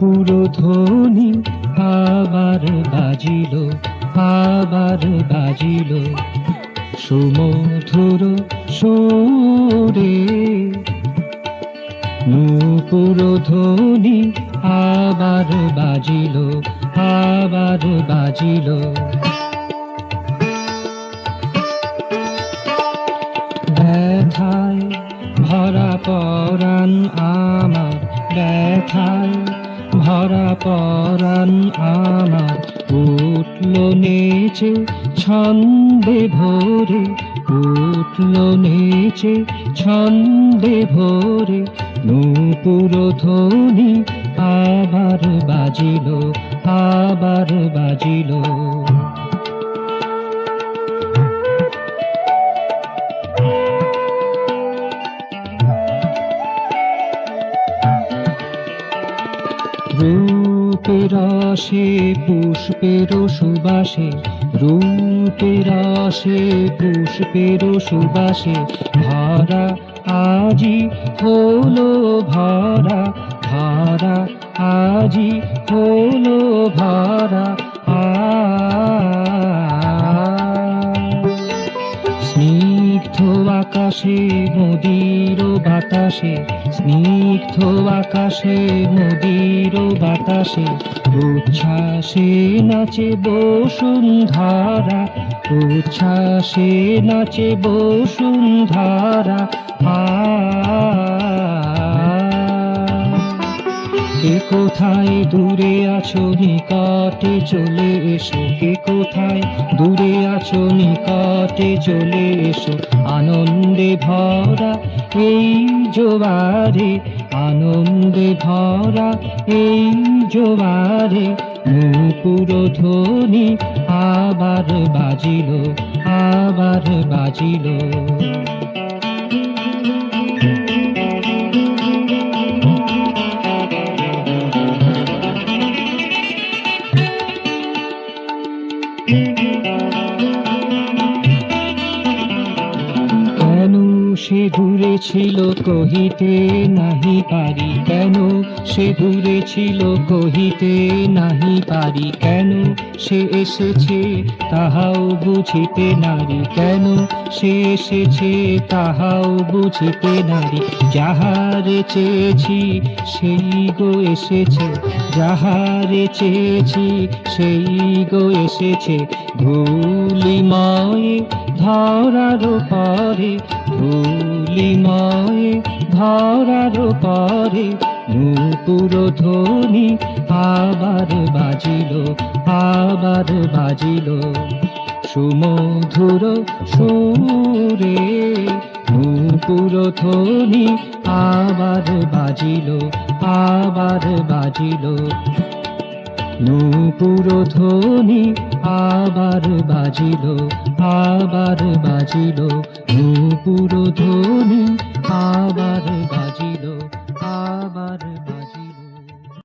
নূপুর ধ্বনি আবার বাজিল আবার বাজিল। সুমধুর সোরে নূপুর ধ্বনি আবার বাজিল আবার বাজিল। ভরা পরাণ আমার উঠল নেচে, ছন্দে ভোরে উঠল নেচে, ছন্দে ভোরে নূপুর ধ্বনি আবার বাজিল আবার বাজিল। রূপের রসে পুষ্পের সুবাসে। রূপের রসে পুষ্পের সুবাসে। ভরা আজি হলো ভরা। আকাশে, নদীর বাতাসে, স্নিগ্ধ আকাশে, নদীর বাতাসে, উচ্ছ্বাসে নাচে বসুন্ধরা, উচ্ছ্বাসে নাচে বসুন্ধরা, আ। কে কোথায় দূরে আছো, নিকটে চলে এসো, কে কোথায় দূরে আছো, নিকটে চলে এসো, আনন্দে ভরা এই জোয়ারে, আনন্দে ভরা এই জোয়ারে। নূপুর ধ্বনি আবার বাজিল আবার বাজিল। কেন সে দূরে ছিল কহিতে নাহি পারি কেন? সে দূরে ছিল কহিতে নাহি পারি কেন? সে এসেছে তাহাও বুঝিতে নারী কেন? সে এসেছে তাহাও বুঝিতে নারী। যাহারে চেয়েছি সেই গো এসেছে। যাহারে চেয়েছি সেই গো এসেছে। ধুলিময় ধরার পরে ধুলিময় ধরার পরে নূপুর ধ্বনি আবার বাজিল আবার বাজিল। সুমধুর সুরে নূপুর ধ্বনি আবার বাজিল আবার বাজিল। নূপুর ধ্বনি আবার বাজিল আবার বাজিল নূপুর ধ্বনি আবার বাজিল আবার